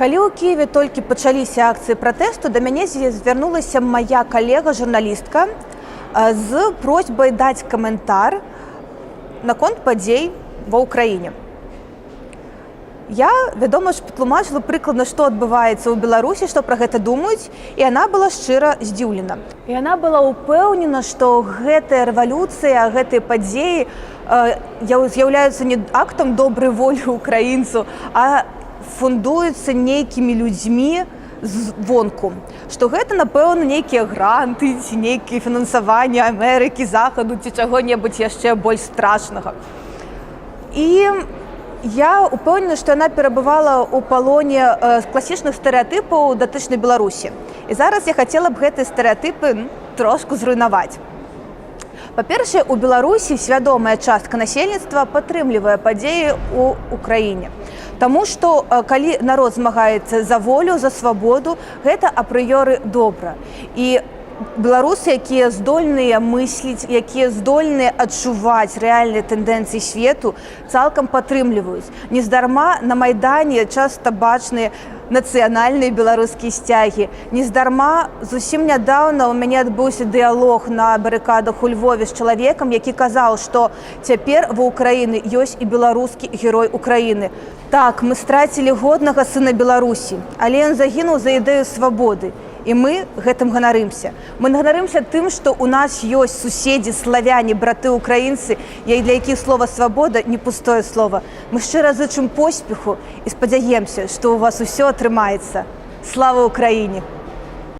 Калі ў Киеве толькі пачаліся акцыі пратэсту, да мяне звярнулася моя калега журналістка э, з просьбай даць каментар наконт падзей ва ўкраіне. Я, вядома ж, патлумачыла прыкладна, што адбываецца ў Беларусі, што пра гэта думаюць, і яна была шчыра здзіўлена. І яна была ўпэўнена, што гэтая рэвалюцыя, гэтыя падзеі э, яў- з'яўляюцца не актам добрай волі украінцу, а фундуюцца нейкімі людзьмі звонку. Што гэта, напэўна, нейкія гранты ці нейкія фінансаванні Амерыкі, захаду ці чаго-небудзь яшчэ больш страшнага. І я упэўнена, што яна перабывала ў палоне э, класічных стэеатыпаў датычнай Беларусі. І зараз я хацела б гэтыя стэеатыпы трошку зруйнаваць. Па-першае, у Беларусі свядомая частка насельніцтва падтрымлівае падзеі ў Украіне. Таму што калі народ змагаецца за волю, за свабоду, гэта апрыёры добра. І беларусы, якія здольныя мысліць, якія здольныя адчуваць рэальныя тэндэнцыі свету, цалкам падтрымліваюць. Нездарма на майдане часта бачныя нацыянальныя беларускія сцягі. Нездарма зусім нядаўна ў мяне адбыўся дыялог на барыкадах у Львове з чалавекам, які казаў, што цяпер ва ўкраіны ёсць і беларускі герой Украіны. Так, мы страцілі годнага сына Беларусі, але ён загінуў за ідэю свабоды. І мы гэтым ганарымся. Мы ганарымся тым, што ў нас ёсць суседзі, славяне, браты украінцы, я для якіх слова свабода не пустое слово. Мы шчыра зычым поспеху і спадзяемся, што ў вас усё атрымаецца. Слава ўкраіне!